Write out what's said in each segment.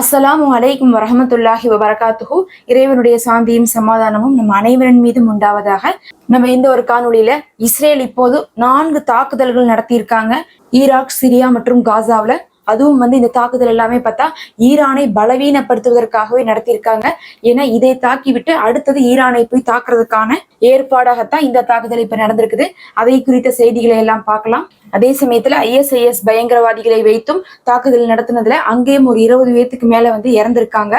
அஸ்ஸலாமு அலைக்கும் வரமத்துல்லாஹி வபரகாத்துஹு. இறைவனுடைய சாந்தியும் சமாதானமும் நம் அனைவரின் மீதும் உண்டாவதாக. நம்ம இந்த ஒரு காணொளியில இஸ்ரேல் இப்போது நான்கு தாக்குதல்கள் நடத்தியிருக்காங்க. ஈராக் சிரியா மற்றும் காசாவுல அதுவும் வந்து இந்த தாக்குதல் எல்லாமே பார்த்தா ஈரானை பலவீனப்படுத்துவதற்காகவே நடத்தியிருக்காங்க. ஏன்னா இதை தாக்கிவிட்டு அடுத்தது ஈரானை போய் தாக்குறதுக்கான ஏற்பாடாகத்தான் இந்த தாக்குதல் இப்ப நடந்திருக்குது. அதை குறித்த செய்திகளை எல்லாம் பார்க்கலாம். அதே சமயத்துல ஐஎஸ்ஐஎஸ் பயங்கரவாதிகளை வைத்தும் தாக்குதல் நடத்தினதுல அங்கேயும் ஒரு இருபது பேத்துக்கு மேல வந்து இறந்திருக்காங்க.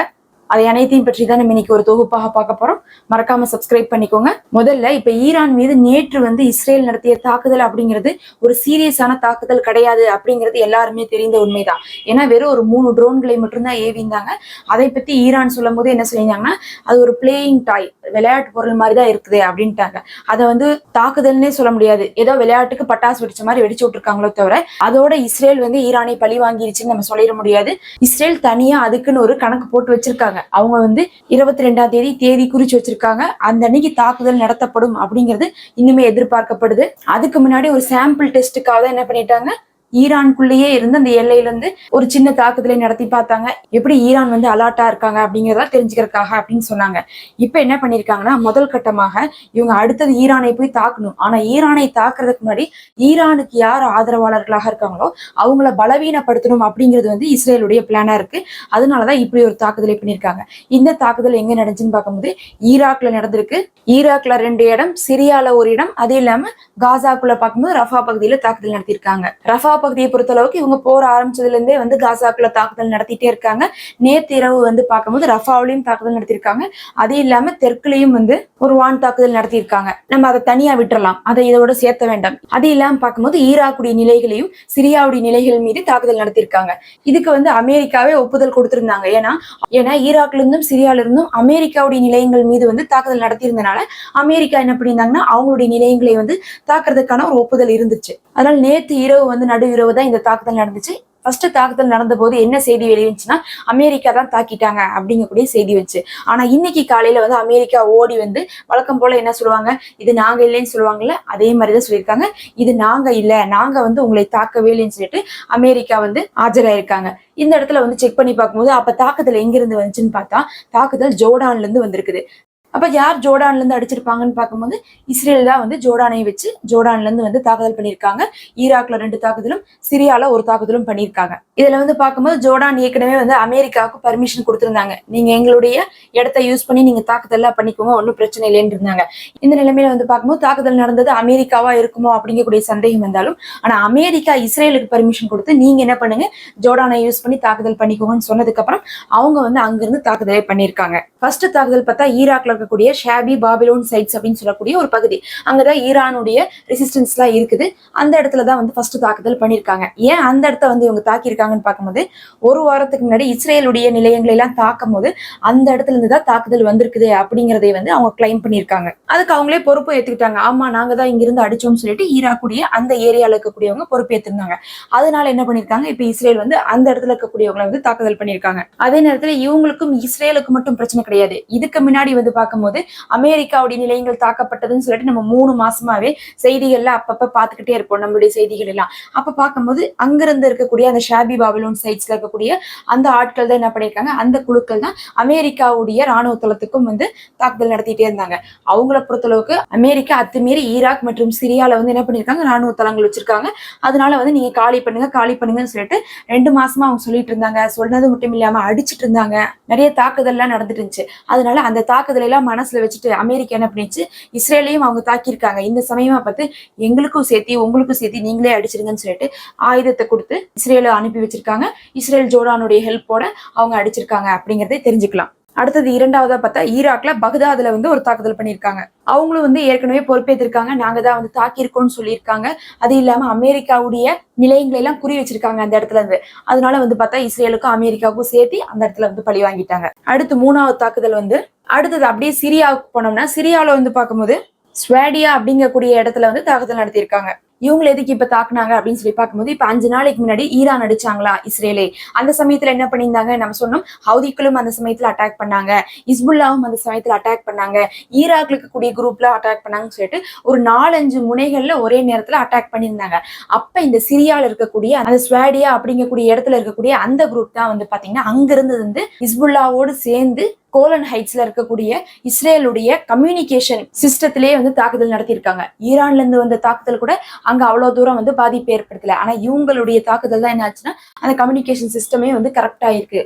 அதை அனைத்தையும் பற்றி தான் நம்ம இன்னைக்கு ஒரு தொகுப்பாக பார்க்க போறோம். மறக்காம சப்ஸ்கிரைப் பண்ணிக்கோங்க. முதல்ல இப்ப ஈரான் மீது நேற்று வந்து இஸ்ரேல் நடத்திய தாக்குதல் அப்படிங்கிறது ஒரு சீரியஸான தாக்குதல் கிடையாது அப்படிங்கிறது எல்லாருமே தெரிந்த உண்மைதான். ஏன்னா வெறும் ஒரு மூணு ட்ரோன்களை மட்டும்தான் ஏவிந்தாங்க அதை பத்தி ஈரான் சொல்லும் போது என்ன செஞ்சாங்கன்னா அது ஒரு பிளேயிங் டாய் விளையாட்டு பொருள் மாதிரி தான் இருக்குது அப்படின்ட்டாங்க. அதை வந்து தாக்குதல்னே சொல்ல முடியாது. ஏதோ விளையாட்டுக்கு பட்டாசு வெடிச்ச மாதிரி வெடிச்சு விட்டுருக்காங்களோ தவிர அதோட இஸ்ரேல் வந்து ஈரானை பழி வாங்கிருச்சுன்னு நம்ம சொல்லிட முடியாது. இஸ்ரேல் தனியா அதுக்குன்னு ஒரு கணக்கு போட்டு வச்சிருக்காங்க. அவங்க வந்து இருபத்தி ரெண்டாம் தேதி தேதி குறிச்சு வச்சிருக்காங்க. அந்த அன்னைக்கு தாக்குதல் நடத்தப்படும் அப்படிங்கிறது இன்னுமே எதிர்பார்க்கப்படுது. அதுக்கு முன்னாடி ஒரு சாம்பிள் டெஸ்ட்டுக்காக தான் என்ன பண்ணிட்டாங்க? ஈரானுக்குள்ளேயே இருந்து அந்த எல்லையிலேருந்து ஒரு சின்ன தாக்குதலை நடத்தி பார்த்தாங்க. எப்படி ஈரான் வந்து அலர்ட்டா இருக்காங்க அப்படிங்கிறத தெரிஞ்சுக்கிறதுக்காக அப்படின்னு சொன்னாங்க. இப்போ என்ன பண்ணியிருக்காங்கன்னா முதல் கட்டமாக இவங்க அடுத்தது ஈரானை போய் தாக்கணும். ஆனால் ஈரானை தாக்குறதுக்கு முன்னாடி ஈரானுக்கு யார் ஆதரவாளர்களாக இருக்காங்களோ அவங்கள பலவீனப்படுத்தணும் அப்படிங்கிறது வந்து இஸ்ரேலுடைய பிளானாக இருக்கு. அதனாலதான் இப்படி ஒரு தாக்குதலை பண்ணியிருக்காங்க இந்த தாக்குதல் எங்க நடந்துச்சுன்னு பார்க்கும்போது ஈராக்ல நடந்திருக்கு. ஈராக்ல ரெண்டு இடம் சிரியால ஒரு இடம். அது இல்லாம காசாக்குள்ள பார்க்கும்போது ரஃபா பகுதியில் தாக்குதல் நடத்தியிருக்காங்க. ரஃபா பகுதியை பொறுத்தளவுக்கு இவங்க போர் ஆரம்பிச்சதுலேருந்தே வந்து காசாக்குள்ள தாக்குதல் நடத்திட்டே இருக்காங்க. நேத்து இரவு வந்து பார்க்கும்போது ரஃபாவிலையும் தாக்குதல் நடத்தியிருக்காங்க. அது இல்லாம தெற்குலையும் வந்து ஒரு வான் தாக்குதல் நடத்தியிருக்காங்க. நம்ம அதை தனியா விட்டுறலாம். அதை இதோட சேர்த்த வேண்டாம். அது இல்லாம பார்க்கும்போது ஈராக்குடைய நிலைகளையும் சிரியாவுடைய நிலைகள் மீது தாக்குதல் நடத்தியிருக்காங்க. இதுக்கு வந்து அமெரிக்காவே ஒப்புதல் கொடுத்திருந்தாங்க. ஏன்னா ஏன்னா ஈராக்ல இருந்தும் சிரியால இருந்தும் அமெரிக்காவுடைய நிலையங்கள் மீது வந்து தாக்குதல் நடத்தியிருந்தனால அமெரிக்கா என்ன பண்ணியிருந்தாங்கன்னா அவங்களுடைய நிலையங்களை வந்து தாக்குறதுக்கான ஒரு ஒப்புதல் இருந்துச்சு. அதனால நேத்து இரவு வந்து நடு இரவு தான் இந்த தாக்குதல் நடந்துச்சு. ஃபர்ஸ்ட் தாக்குதல் நடந்த போது என்ன செய்தி வெளிவந்துச்சுன்னா அமெரிக்கா தான் தாக்கிட்டாங்க அப்படிங்கக்கூடிய செய்தி வச்சு ஆனா இன்னைக்கு காலையில வந்து அமெரிக்கா ஓடி வந்து வழக்கம் போல என்ன சொல்லுவாங்க? இது நாங்க இல்லைன்னு சொல்லுவாங்கல்ல அதே மாதிரிதான் சொல்லியிருக்காங்க. இது நாங்க இல்ல நாங்க வந்து உங்களை தாக்கவே இல்லைன்னு சொல்லிட்டு அமெரிக்கா வந்து ஆஜராயிருக்காங்க. இந்த இடத்துல வந்து செக் பண்ணி பார்க்கும்போது அப்ப தாக்குதல் எங்கிருந்து வந்துச்சுன்னு பார்த்தா தாக்குதல் ஜோர்டான்ல இருந்து வந்திருக்குது. அப்போ யார் ஜோர்டான்லேருந்து அடிச்சிருப்பாங்கன்னு பார்க்கும்போது இஸ்ரேல் தான் வந்து ஜோர்டானை வச்சு ஜோர்டான்லேருந்து வந்து தாக்குதல் பண்ணியிருக்காங்க. ஈராக்ல ரெண்டு தாக்குதலும் சிரியால ஒரு தாக்குதலும் பண்ணியிருக்காங்க. இதில் வந்து பார்க்கும்போது ஜோர்டான் ஏற்கனவே வந்து அமெரிக்காவுக்கு பர்மிஷன் கொடுத்துருந்தாங்க. நீங்கள் எங்களுடைய இடத்த யூஸ் பண்ணி நீங்கள் தாக்குதல்லாம் பண்ணிக்கோங்க ஒன்றும் பிரச்சனை இல்லைன்னு இருந்தாங்க. இந்த நிலைமையில வந்து பார்க்கும்போது தாக்குதல் நடந்தது அமெரிக்காவா இருக்குமோ அப்படிங்கக்கூடிய சந்தேகம் வந்தாலும் ஆனால் அமெரிக்கா இஸ்ரேலுக்கு பர்மிஷன் கொடுத்து நீங்கள் என்ன பண்ணுங்க ஜோர்டானை யூஸ் பண்ணி தாக்குதல் பண்ணிக்கோங்கன்னு சொன்னதுக்கப்புறம் அவங்க வந்து அங்கிருந்து தாக்குதலே பண்ணியிருக்காங்க. ஃபர்ஸ்ட் தாக்குதல் பார்த்தா ஈராக்ல இருக்கக்கூடிய ஷேபி பாபிலோன் சைட்ஸ் அப்படின்னு சொல்லக்கூடிய ஒரு பகுதி. அங்கதான் ஈரானுடைய ரெசிஸ்டன்ஸ் எல்லாம் இருக்குது. அந்த இடத்துல தான் வந்து ஃபர்ஸ்ட் தாக்குதல் பண்ணியிருக்காங்க. ஏன் அந்த இடத்த வந்து இவங்க தாக்கியிருக்காங்கன்னு பார்க்கும்போது ஒரு வாரத்துக்கு முன்னாடி இஸ்ரேலுடைய நிலையங்களை எல்லாம் தாக்கும் போது அந்த இடத்துல இருந்து தான் தாக்குதல் வந்திருக்குது அப்படிங்கிறதை வந்து அவங்க கிளைம் பண்ணியிருக்காங்க. அதுக்கு அவங்களே பொறுப்பு ஏத்துக்கிட்டாங்க. ஆமா நாங்க தான் இங்கிருந்து அடிச்சோம்னு சொல்லிட்டு ஈராக்குடைய அந்த ஏரியால இருக்கக்கூடியவங்க பொறுப்பு ஏத்திருந்தாங்க அதனால என்ன பண்ணிருக்காங்க இப்ப இஸ்ரேல் வந்து அந்த இடத்துல இருக்கக்கூடியவங்களை வந்து தாக்குதல் பண்ணியிருக்காங்க. அதே நேரத்துல இவங்களுக்கும் இஸ்ரேலுக்கு மட்டும் பிரச்சனை கிடையாது. இதுக்கு முன்னாடி வந்து பார்க்கும்போது அமெரிக்காவுடைய நிலையங்கள் தாக்கப்பட்டதுன்னு சொல்லிட்டு நம்ம மூணு மாசமாவே செய்திகள்ல அப்பப்ப பார்த்துக்கிட்டே இருப்போம் நம்மளுடைய செய்திகள் எல்லாம். அப்ப பார்க்கும்போது அங்கிருந்து இருக்கக்கூடிய அந்த ஷாபி பாபிலோன் சைட்ஸ்ல இருக்கக்கூடிய அந்த ஆட்கள் தான் என்ன பண்ணியிருக்காங்க? அந்த குழுக்கள் தான் அமெரிக்காவுடைய ராணுவ தளத்துக்கும் வந்து தாக்குதல் நடத்திட்டே இருந்தாங்க. அவங்கள பொறுத்தளவுக்கு அமெரிக்கா அத்துமீறி ஈராக் மற்றும் சிரியால வந்து என்ன பண்ணியிருக்காங்க? ராணுவ தளங்கள் வச்சிருக்காங்க. அதனால வந்து நீங்க காலி பண்ணுங்க காலி பண்ணுங்கன்னு சொல்லிட்டு ரெண்டு மாசமா அவங்க சொல்லிட்டு இருந்தாங்க. சொன்னது மட்டும் இல்லாம அடிச்சிட்டு இருந்தாங்க. நிறைய தாக்குதல் எல்லாம் நடந்துட்டு இருந்துச்சு. அதனால அந்த தாக்குதலை எல்லாம் மனசுல வச்சுட்டு அமெரிக்கா என்ன பண்ணிச்சு இஸ்ரேலையும் அவங்க தாக்கியிருக்காங்க. இந்த சமயமா பார்த்து எங்களுக்கும் சேர்த்தி உங்களுக்கும் சேர்த்தி நீங்களே அடிச்சிருங்கன்னு சொல்லிட்டு ஆயுதத்தை கொடுத்து இஸ்ரேல அனுப்பி வச்சிருக்காங்க. இஸ்ரேல் ஜோர்டானுடைய ஹெல்ப்போட அவங்க அடிச்சிருக்காங்க அப்படிங்கறதை தெரிஞ்சுக்கலாம். அடுத்தது இரண்டாவதா பார்த்தா ஈராக்ல பக்தாதுல வந்து ஒரு தாக்குதல் பண்ணியிருக்காங்க. அவங்களும் வந்து ஏற்கனவே பொறுப்பேற்றிருக்காங்க நாங்க தான் வந்து தாக்கியிருக்கோம்னு சொல்லியிருக்காங்க. அது இல்லாம அமெரிக்காவுடைய நிலையங்களை எல்லாம் குறி வச்சிருக்காங்க அந்த இடத்துல இருந்து. அதனால வந்து பார்த்தா இஸ்ரேலுக்கும் அமெரிக்காவுக்கும் சேர்த்து அந்த இடத்துல வந்து பழி வாங்கிட்டாங்க. அடுத்து மூணாவது தாக்குதல் வந்து அடுத்தது அப்படியே சிரியாவுக்கு போனோம்னா சிரியாவில் வந்து பார்க்கும்போது ஸ்வேடியா அப்படிங்கக்கூடிய இடத்துல வந்து தாக்குதல் நடத்தியிருக்காங்க. இவங்களை எதுக்கு இப்ப தாக்குனாங்க அப்படின்னு சொல்லி பார்க்கும்போது இப்ப அஞ்சு நாளைக்கு முன்னாடி ஈரான் அடிச்சாங்களா இஸ்ரேலே? அந்த சமயத்துல என்ன பண்ணியிருந்தாங்க? நம்ம சொன்னோம் ஹவுதிக்களும் அந்த சமயத்துல அட்டாக் பண்ணாங்க. இஸ்புல்லாவும் அந்த சமயத்துல அட்டாக் பண்ணாங்க. ஈராக்ல இருக்கக்கூடிய குரூப்ல அட்டாக் பண்ணாங்கன்னு சொல்லிட்டு ஒரு நாலஞ்சு முனைகள்ல ஒரே நேரத்துல அட்டாக் பண்ணியிருந்தாங்க. அப்ப இந்த சிரியால இருக்கக்கூடிய அந்த ஸ்வாடியா அப்படிங்கக்கூடிய இடத்துல இருக்கக்கூடிய அந்த குரூப் தான் வந்து பாத்தீங்கன்னா அங்க இருந்தது வந்து இஸ்புல்லாவோடு சேர்ந்து கோலன் ஹைட்ஸ்ல இருக்கக்கூடிய இஸ்ரேலுடைய கம்யூனிகேஷன் சிஸ்டத்திலேயே வந்து தாக்குதல் நடத்தியிருக்காங்க. ஈரான்ல இருந்து வந்த தாக்குதல் கூட அங்க அவ்வளவு தூரம் வந்து பாதிப்பு ஏற்படுத்தல. ஆனா இவங்களுடைய தாக்குதல் தான் என்ன ஆச்சுன்னா அந்த கம்யூனிகேஷன் சிஸ்டமே வந்து கரெக்டா இருக்கு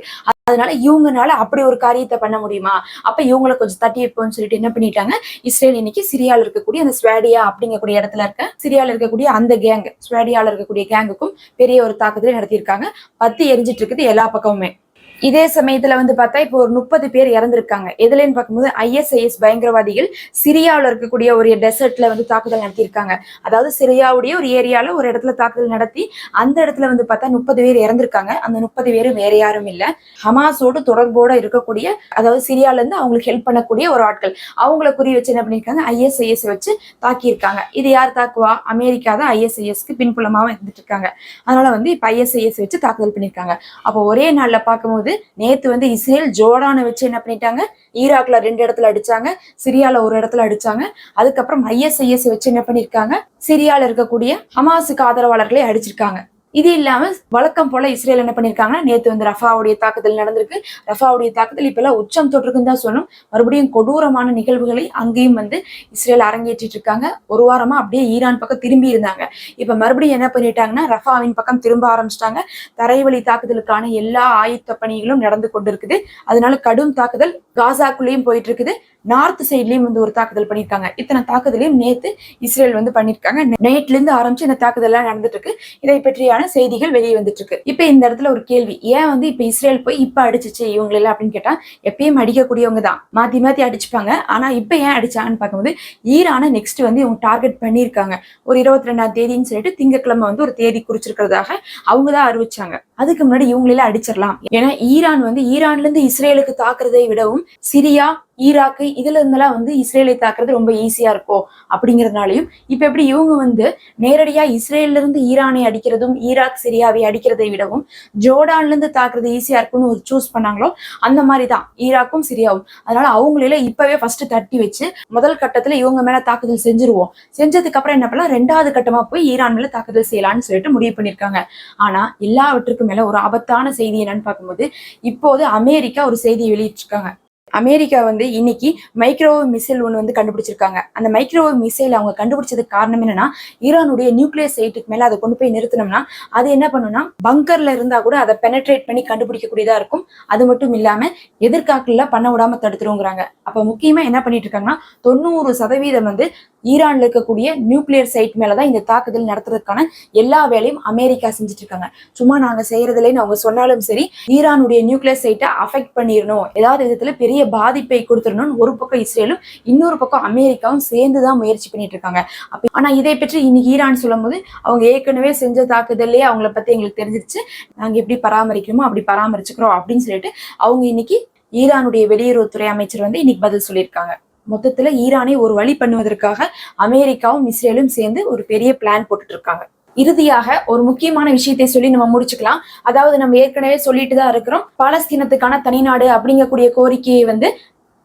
அதனால இவங்கனால அப்படி ஒரு காரியத்தை பண்ண முடியுமா? அப்ப இவங்களை கொஞ்சம் தட்டி வைப்போம்னு சொல்லிட்டு என்ன பண்ணிட்டாங்க? இஸ்ரேல் இன்னைக்கு சிரியால இருக்கக்கூடிய அந்த ஸ்வேடியா அப்படிங்கக்கூடிய இடத்துல இருக்க சிரியால இருக்கக்கூடிய அந்த கேங் ஸ்வேடியாவில் இருக்கக்கூடிய கேங்குக்கும் பெரிய ஒரு தாக்குதலை நடத்தியிருக்காங்க. பத்து எரிஞ்சிட்டு இருக்குது எல்லா பக்கமுமே. இதே சமயத்துல வந்து பார்த்தா இப்போ ஒரு முப்பது பேர் இறந்திருக்காங்க. எதுலன்னு பார்க்கும்போது ஐஎஸ்ஐஎஸ் பயங்கரவாதிகள் சிரியாவில் இருக்கக்கூடிய ஒரு டெசர்ட்ல வந்து தாக்குதல் நடத்தியிருக்காங்க. அதாவது சிரியாவுடைய ஒரு ஏரியால ஒரு இடத்துல தாக்குதல் நடத்தி அந்த இடத்துல வந்து பார்த்தா முப்பது பேர் இறந்திருக்காங்க. அந்த முப்பது பேர் வேற யாரும் இல்லை. ஹமாஸோடு தொடர்போட இருக்கக்கூடிய அதாவது சிரியால இருந்து அவங்களுக்கு ஹெல்ப் பண்ணக்கூடிய ஒரு ஆட்கள். அவங்கள குறி வச்சு என்ன பண்ணியிருக்காங்க? ஐஎஸ்ஐஎஸ் வச்சு தாக்கியிருக்காங்க. இது யார் தாக்குவா? அமெரிக்கா தான் ஐஎஸ்ஐஎஸ்க்கு பின்புலமாக இருந்துட்டு இருக்காங்க. அதனால வந்து இப்போ ஐஎஸ்ஐஎஸ் வச்சு தாக்குதல் பண்ணியிருக்காங்க. அப்போ ஒரே நாளில் பார்க்கும்போது நேத்து வந்து இஸ்ரேல் ஜோர்டானை வச்சு என்ன பண்ணிட்டாங்க? ஈராக்ல ரெண்டு இடத்துல அடிச்சாங்க சிரியால ஒரு இடத்துல அடிச்சாங்க. அதுக்கப்புறம் ஐஎஸ்ஐஎஸ் வச்சு என்ன பண்ணிருக்காங்க? சிரியால இருக்கக்கூடிய ஹமாஸுக்கு ஆதரவாளர்களை அடிச்சிருக்காங்க. இது இல்லாம வழக்கம் போல இஸ்ரேல் என்ன பண்ணிருக்காங்கன்னா நேத்து வந்து ரஃபாவுடைய தாக்குதல் நடந்திருக்கு. ரஃபாவுடைய தாக்குதல் இப்ப எல்லாம் உச்சம் தொற்றுக்குன்னு தான் சொல்லணும். மறுபடியும் கொடூரமான நிகழ்வுகளை அங்கேயும் வந்து இஸ்ரேல் அரங்கேற்றிட்டு இருக்காங்க ஒரு வாரமா அப்படியே ஈரான் பக்கம் திரும்பி இருந்தாங்க. இப்ப மறுபடியும் என்ன பண்ணிட்டாங்கன்னா ரஃபாவின் பக்கம் திரும்ப ஆரம்பிச்சிட்டாங்க. தரைவழி தாக்குதலுக்கான எல்லா ஆயுத்த பணிகளும் நடந்து கொண்டிருக்குது. அதனால கடும் தாக்குதல் காசாக்குள்ளேயும் போயிட்டு இருக்குது நார்த் சைட்லயும் வந்து ஒரு தாக்குதல் பண்ணியிருக்காங்க. இத்தனை தாக்குதலையும் நேத்து இஸ்ரேல் வந்து பண்ணிருக்காங்க நேட்ல இருந்து ஆரம்பிச்சு இந்த தாக்குதல் எல்லாம் நடந்துட்டு இருக்கு இதை பற்றியான செய்திகள் வெளியே வந்துட்டு இருக்கு இப்ப இந்த இடத்துல ஒரு கேள்வி ஏன் வந்து இப்ப இஸ்ரேல் போய் இப்ப அடிச்சிச்சு இவங்க எல்லாம் அப்படின்னு கேட்டா எப்பயும் அடிக்கக்கூடியவங்க தான். மாத்தி மாத்தி அடிச்சுப்பாங்க. ஆனா இப்ப ஏன் அடிச்சாங்கன்னு பார்க்கும்போது ஈரானை நெக்ஸ்ட் வந்து இவங்க டார்கெட் பண்ணியிருக்காங்க. ஒரு இருபத்தி ரெண்டாம் தேதின்னு சொல்லிட்டு திங்கட்கிழமை வந்து ஒரு தேதி குறிச்சிருக்கிறதாக அவங்க தான் அறிவிச்சாங்க. அதுக்கு முன்னாடி இவங்களெல்லாம் அடிச்சிடலாம். ஏன்னா ஈரான் வந்து ஈரான்ல இருந்து இஸ்ரேலுக்கு தாக்குறதை விடவும் சிரியா ஈராக்கு இதுல இருந்தெல்லாம் வந்து இஸ்ரேலை தாக்குறது ரொம்ப ஈஸியா இருக்கும் அப்படிங்கறதுனாலையும் இப்ப எப்படி இவங்க வந்து நேரடியா இஸ்ரேல்ல இருந்து ஈரானை அடிக்கிறதும் ஈராக் சிரியாவை அடிக்கிறதை விடவும் ஜோர்டான்ல இருந்து தாக்குறது ஈஸியா இருக்கும்னு ஒரு சூஸ் பண்ணாங்களோ அந்த மாதிரி தான் ஈராக்கும் சிரியாவும். அதனால அவங்களில இப்பவே ஃபர்ஸ்ட் தட்டி வச்சு முதல் கட்டத்துல இவங்க மேல தாக்குதல் செஞ்சிருவோம். செஞ்சதுக்கு அப்புறம் என்ன பண்ணலாம்? ரெண்டாவது கட்டமா போய் ஈரான் மேல தாக்குதல் செய்யலாம்னு சொல்லிட்டு முடிவு பண்ணிருக்காங்க. ஆனா எல்லாவற்றுக்கும் மேல ஒரு ஆபத்தான செய்தி என்னன்னு பார்க்கும்போது இப்போது அமெரிக்கா ஒரு செய்தியை வெளியிட்டிருக்காங்க. அமெரிக்கா வந்து இன்னைக்கு மைக்ரோவேவ் மிசைல் ஒன்று வந்து கண்டுபிடிச்சிருக்காங்க. அந்த மைக்ரோவேவ் மிசைல் அவங்க கண்டுபிடிச்சதுக்கு காரணம் என்னன்னா ஈரானுடைய நியூக்ளியர் சைட்டுக்கு மேலே அதை கொண்டு போய் நிறுத்தினோம்னா அது என்ன பண்ணுன்னா பங்கர்ல இருந்தா கூட அதை பெனட்ரேட் பண்ணி கண்டுபிடிக்கக்கூடியதா இருக்கும். அது மட்டும் இல்லாம எதிர்காக்கல பண்ண விடாம தடுத்துருங்கிறாங்க. அப்ப முக்கியமா என்ன பண்ணிட்டு இருக்காங்கன்னா தொண்ணூறு சதவீதம் வந்து ஈரான்ல இருக்கக்கூடிய நியூக்ளியர் சைட் மேலதான் இந்த தாக்குதல் நடத்துறதுக்கான எல்லா வேலையும் அமெரிக்கா செஞ்சுட்டு இருக்காங்க சும்மா நாங்க செய்யறதுலன்னு அவங்க சொன்னாலும் சரி ஈரானுடைய நியூக்ளியர் சைட்டை அஃபெக்ட் பண்ணிடணும் ஏதாவது விதத்துல பெரிய பாதிப்பை கொடுத்துடணும்னு ஒரு பக்கம் இஸ்ரேலும் இன்னொரு பக்கம் அமெரிக்காவும் சேர்ந்துதான் முயற்சி பண்ணிட்டு இருக்காங்க அப்ப ஆனா இதை பற்றி இன்னைக்கு ஈரான் சொல்லும் போது அவங்க ஏற்கனவே செஞ்ச தாக்குதல்லே அவங்கள பத்தி எங்களுக்கு தெரிஞ்சிருச்சு. நாங்க எப்படி பராமரிக்கணுமோ அப்படி பராமரிச்சுக்கிறோம் அப்படின்னு சொல்லிட்டு அவங்க இன்னைக்கு ஈரானுடைய வெளியுறவுத்துறை அமைச்சர் வந்து இன்னைக்கு பதில் சொல்லியிருக்காங்க. மொத்தத்துல ஈரானை ஒரு வழி பண்ணுவதற்காக அமெரிக்காவும் இஸ்ரேலும் சேர்ந்து ஒரு பெரிய பிளான் போட்டுட்டு இருக்காங்க இறுதியாக ஒரு முக்கியமான விஷயத்தை சொல்லி நம்ம முடிச்சுக்கலாம். அதாவது நம்ம ஏற்கனவே சொல்லிட்டு தான் இருக்கிறோம். பாலஸ்தீனத்துக்கான தனிநாடு அப்படிங்கக்கூடிய கோரிக்கையை வந்து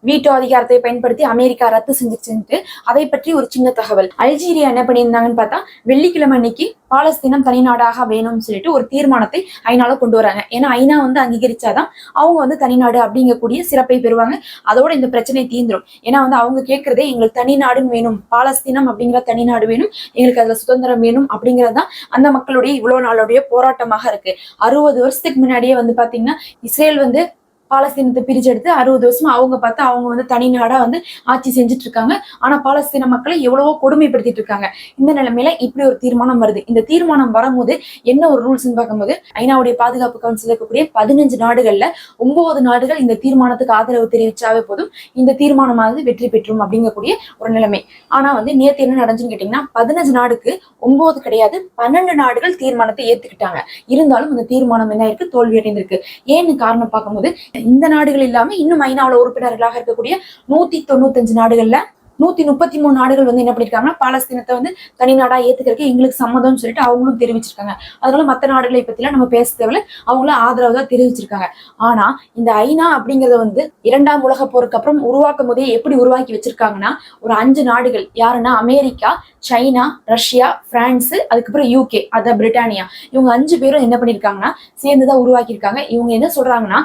வீட்டோ அதிகாரத்தை பயன்படுத்தி அமெரிக்கா ரத்து செஞ்சுச்சுன்ட்டு அதை பற்றி ஒரு சின்ன தகவல். அல்ஜீரியா என்ன பண்ணியிருந்தாங்கன்னு பார்த்தா வெள்ளிக்கிழமை அன்னைக்கு பாலஸ்தீனம் தனிநாடாக வேணும்னு சொல்லிட்டு ஒரு தீர்மானத்தை ஐநால கொண்டு வராங்க. ஏன்னா ஐநா வந்து அங்கீகரிச்சாதான் அவங்க வந்து தனிநாடு அப்படிங்கக்கூடிய சிறப்பை பெறுவாங்க. அதோட இந்த பிரச்சனை தீந்துரும் ஏன்னா வந்து அவங்க கேட்கறதே எங்களுக்கு தனிநாடுன்னு வேணும் பாலஸ்தீனம் அப்படிங்கிற தனிநாடு வேணும் எங்களுக்கு அதுல சுதந்திரம் வேணும் அப்படிங்கறதுதான் அந்த மக்களுடைய இவ்வளவு நாளுடைய போராட்டமாக இருக்கு. அறுபது வருஷத்துக்கு முன்னாடியே வந்து பாத்தீங்கன்னா இஸ்ரேல் வந்து பாலஸ்தீனத்தை பிரிச்செடுத்து அறுபது வருஷமா அவங்க பார்த்து அவங்க வந்து தனி நாடா வந்து ஆட்சி செஞ்சுட்டு இருக்காங்க ஆனா பாலஸ்தீன மக்களை எவ்வளவோ கொடுமைப்படுத்திட்டு இருக்காங்க. இந்த நிலைமையில இப்படி ஒரு தீர்மானம் வருது. இந்த தீர்மானம் வரும்போது என்ன ஒரு ரூல்ஸ் பார்க்கும்போது ஐநாவுடைய பாதுகாப்பு கவுன்சில் இருக்கக்கூடிய பதினஞ்சு நாடுகள்ல ஒன்பது நாடுகள் இந்த தீர்மானத்துக்கு ஆதரவு தெரிவிச்சாவே போதும். இந்த தீர்மானமானது வெற்றி பெற்றும் அப்படிங்கக்கூடிய ஒரு நிலைமை. ஆனா வந்து நேத்து என்ன நடந்துச்சுன்னு கேட்டீங்கன்னா பதினஞ்சு நாடுக்கு ஒன்பது கிடையாது பன்னெண்டு நாடுகள் தீர்மானத்தை ஏத்துக்கிட்டாங்க. இருந்தாலும் அந்த தீர்மானம் என்ன இருக்கு? தோல்வி அடைந்திருக்கு ஏன்னு காரணம் பார்க்கும்போது இந்த நாடுகள் இல்லாம இன்னும் ஐநாவில் உறுப்பினர்களாக இருக்கக்கூடிய நூத்தி தொண்ணூத்தஞ்சு நாடுகள்ல நூத்தி முப்பத்தி மூணு நாடுகள் வந்து என்ன பண்ணிருக்காங்கன்னா பாலஸ்தீனத்தை வந்து தனி நாடா ஏத்துக்கிறதுக்கு எங்களுக்கு சம்மதம்னு சொல்லிட்டு அவங்களும் தெரிவிச்சிருக்காங்க. அதனால மத்த நாடுகளை பத்திலாம் நம்ம பேச தேவையில்ல. அவங்களும் ஆதரவு தான் தெரிவிச்சிருக்காங்க. ஆனா இந்த ஐநா அப்படிங்கறத வந்து இரண்டாம் உலக போருக்கு அப்புறம் உருவாக்கும் போதே எப்படி உருவாக்கி வச்சிருக்காங்கன்னா ஒரு அஞ்சு நாடுகள். யாருன்னா அமெரிக்கா சைனா ரஷ்யா பிரான்ஸ் அதுக்கப்புறம் யூகே அதான் பிரிட்டானியா. இவங்க அஞ்சு பேரும் என்ன பண்ணிருக்காங்கன்னா சேர்ந்துதான் உருவாக்கியிருக்காங்க. இவங்க என்ன சொல்றாங்கன்னா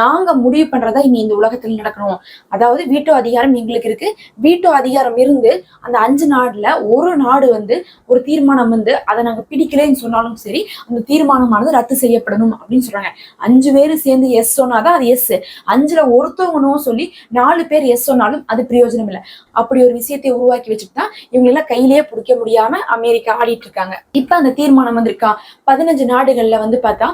நாங்க முடிவு பண்றதா இனி இந்த உலகத்துல நடக்கணும். அதாவது வீட்டோ அதிகாரம் எங்களுக்கு இருக்கு. வீட்டோ அதிகாரம் இருந்து அந்த அஞ்சு நாடுல ஒரு நாடு வந்து ஒரு தீர்மானம் வந்து அதை நாங்க பிடிக்கலன்னு சொன்னாலும் சரி அந்த தீர்மானமானது ரத்து செய்யப்படணும் அப்படின்னு சொல்றாங்க. அஞ்சு பேர் சேர்ந்து எஸ் சொன்னாதான் அது எஸ் அஞ்சுல ஒருத்தவங்கன்னு சொல்லி நாலு பேர் எஸ் சொன்னாலும் அது பிரயோஜனம் இல்லை. அப்படி ஒரு விஷயத்தை உருவாக்கி வச்சுட்டு தான் இவங்க எல்லாம் கையிலேயே பிடிக்க முடியாம அமெரிக்கா ஆடிட்டு இருக்காங்க. இப்ப அந்த தீர்மானம் வந்திருக்கா. பதினஞ்சு நாடுகள்ல வந்து பார்த்தா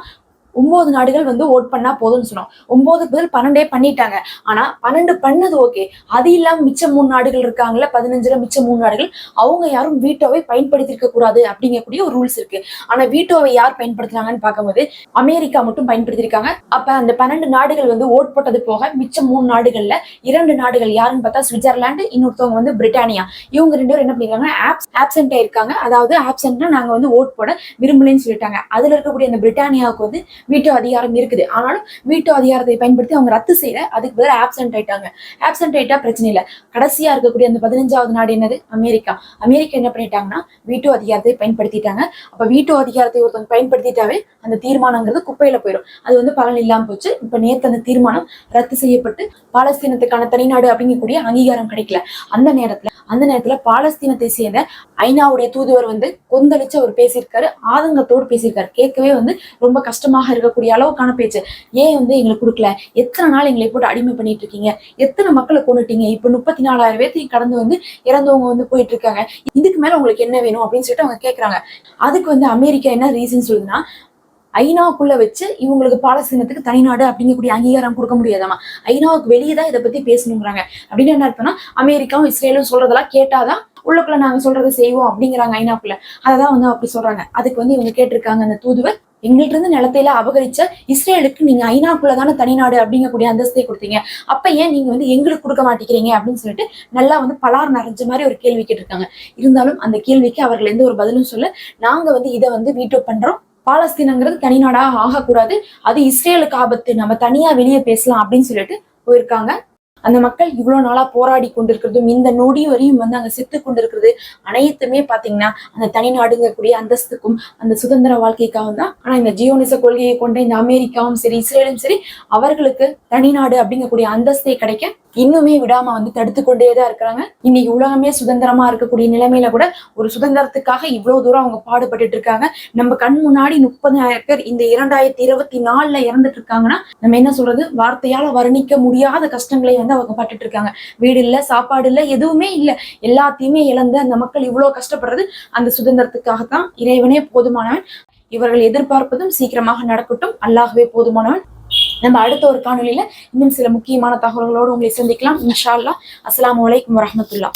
ஒன்பது நாடுகள் வந்து ஓட் பண்ணா போதும்னு சொன்னோம். ஒன்பது பதில் பன்னெண்டே பண்ணிட்டாங்க. ஆனா பன்னெண்டு பண்ணது ஓகே. அது இல்லாம மிச்சம் மூணு நாடுகள் இருக்காங்கல்ல பதினஞ்சுல மிச்ச மூணு நாடுகள் அவங்க யாரும் வீட்டோவை பயன்படுத்திருக்க கூடாது அப்படிங்கக்கூடிய ஒரு ரூல்ஸ் இருக்கு. ஆனா வீட்டோவை யார் பயன்படுத்துறாங்கன்னு பார்க்கும்போது அமெரிக்கா மட்டும் பயன்படுத்தியிருக்காங்க அப்ப அந்த பன்னெண்டு நாடுகள் வந்து ஓட் போட்டது போக மிச்ச மூணு நாடுகள்ல இரண்டு நாடுகள் யாருன்னு பார்த்தா சுவிட்சர்லாந்து இன்னொருத்தவங்க வந்து பிரிட்டானியா. இவங்க ரெண்டு பேரும் என்ன பண்ணிருக்காங்க ஆப்ஸ் ஆப்சென்ட் ஆயிருக்காங்க அதாவது ஆப்சென்ட்னா நாங்க வந்து ஓட் போட விரும்பலன்னு சொல்லிட்டாங்க. அதுல இருக்கக்கூடிய அந்த பிரிட்டானியாவுக்கு வந்து வீட்டோ அதிகாரம் இருக்குது. ஆனாலும் வீட்டோ அதிகாரத்தை பயன்படுத்தி அவங்க ரத்து செய்யல. அதுக்கு பதிலாக ஆப்சென்ட் ஆயிட்டாங்க. ஆப்சென்ட் ஆயிட்டா பிரச்சனை இல்லை. கடைசியா இருக்கக்கூடிய அந்த பதினஞ்சாவது நாடு என்னது? அமெரிக்கா. அமெரிக்கா என்ன பண்ணிட்டாங்கன்னா வீட்டோ அதிகாரத்தை பயன்படுத்திட்டாங்க. அப்ப வீட்டோ அதிகாரத்தை ஒருத்தவங்க பயன்படுத்திட்டாவே அந்த தீர்மானங்கிறது குப்பையில போயிடும் அது வந்து பலன் இல்லாம போச்சு. இப்ப நேற்று அந்த தீர்மானம் ரத்து செய்யப்பட்டு பாலஸ்தீனத்துக்கான தனிநாடு அப்படிங்கக்கூடிய அங்கீகாரம் கிடைக்கல. அந்த நேரத்துல அந்த நேரத்துல பாலஸ்தீனத்தை சேர்ந்த ஐநாவுடைய தூதுவர் வந்து கொந்தளிச்சு அவர் பேசியிருக்காரு. ஆதங்கத்தோடு பேசியிருக்காரு. கேட்கவே வந்து ரொம்ப கஷ்டமாக இருக்கக்கூடிய அளவுக்கான பேச்சு. ஏன் வந்து எங்களுக்கு கொடுக்கல? எத்தனை நாள் எங்களை போட்டு அடிமை பண்ணிட்டு இருக்கீங்க? எத்தனை மக்களை கொண்டுட்டீங்க இப்ப முப்பத்தி நாலாயிரம் பேர்த்தையும் கடந்து வந்து இறந்தவங்க வந்து போயிட்டு இருக்காங்க. இதுக்கு மேல உங்களுக்கு என்ன வேணும் அப்படின்னு சொல்லிட்டு அவங்க கேட்குறாங்க அதுக்கு வந்து அமெரிக்கா என்ன ரீசன் சொல்லுதுன்னா ஐநாவுக்குள்ள வச்சு இவங்களுக்கு பாலஸ்தீனத்துக்கு தனிநாடு அப்படிங்கக்கூடிய அங்கீகாரம் கொடுக்க முடியாதாமா? ஐநாவுக்கு வெளியே தான் இதை பத்தி பேசணுங்கிறாங்க. அப்படின்னு என்ன அர்த்தம்னா அமெரிக்காவும் இஸ்ரேலும் சொல்றதெல்லாம் கேட்டாதான் உள்ளுக்குள்ள நாங்க சொல்றதை செய்வோம் அப்படிங்கிறாங்க ஐநாக்குள்ள அததான் வந்து அப்படி சொல்றாங்க. அதுக்கு வந்து இவங்க கேட்டிருக்காங்க அந்த தூதுவர். எங்கள்கிட்ட இருந்து நிலத்தையில அபகரிச்ச இஸ்ரேலுக்கு நீங்க ஐநாக்குள்ள தானே தனிநாடு அப்படிங்கக்கூடிய அந்தஸ்தை கொடுத்தீங்க. அப்ப ஏன் நீங்க வந்து எங்களுக்கு கொடுக்க மாட்டேங்கிறீங்க அப்படின்னு சொல்லிட்டு நல்லா வந்து பலார் நிறைஞ்ச மாதிரி ஒரு கேள்வி கேட்டிருக்காங்க. இருந்தாலும் அந்த கேள்விக்கு அவர்கள் எந்த ஒரு பதிலும் சொல்ல. நாங்க வந்து இதை வந்து வீட்டோ பண்றோம் பாலஸ்தீனங்கிறது தனிநாடாக ஆகக்கூடாது. அது இஸ்ரேலுக்கு ஆபத்து. நம்ம தனியா வெளியே பேசலாம் அப்படின்னு சொல்லிட்டு போயிருக்காங்க. அந்த மக்கள் இவ்வளவு நாளா போராடி கொண்டிருக்கிறதும் இந்த நொடி வரையும் வந்து அங்க செத்து கொண்டிருக்கிறது அனைத்துமே பாத்தீங்கன்னா அந்த தனி நாடுங்கக்கூடிய அந்தஸ்துக்கும் அந்த சுதந்திர வாழ்க்கைக்காகவும் தான். ஆனா இந்த ஜியோனிச கொள்கையை கொண்ட இந்த அமெரிக்காவும் சரி இஸ்ரேலும் சரி அவர்களுக்கு தனிநாடு அப்படிங்கக்கூடிய அந்தஸ்தை கிடைக்க இன்னுமே விடாம வந்து தடுத்து கொண்டே தான் இருக்கிறாங்க. இன்னைக்கு உலகமே சுதந்திரமா இருக்கக்கூடிய நிலைமையில கூட ஒரு சுதந்திரத்துக்காக இவ்வளவு தூரம் அவங்க பாடுபட்டுட்டு இருக்காங்க. நம்ம கண் முன்னாடி முப்பதாயிரம் பேர் இந்த இரண்டாயிரத்தி இருபத்தி நாலுல இறந்துட்டு இருக்காங்கன்னா நம்ம என்ன சொல்றது? வார்த்தையால வர்ணிக்க முடியாத கஷ்டங்களை வந்து அவங்க பட்டுட்டு இருக்காங்க. வீடு இல்ல சாப்பாடு இல்ல எதுவுமே இல்ல. எல்லாத்தையுமே இழந்த அந்த மக்கள் இவ்வளவு கஷ்டப்படுறது அந்த சுதந்திரத்துக்காகத்தான். இறைவனே போதுமானவன். இவர்கள் எதிர்பார்ப்பதும் சீக்கிரமாக நடக்கட்டும். அல்லாகவே போதுமானவன். நம்ம அடுத்த ஒரு காணொலியில இன்னும் சில முக்கியமான தகவல்களோடு உங்களை சந்திக்கலாம். இன்ஷால்லா அல்லாஹ் வலைக்கம் வரமத்துல்லா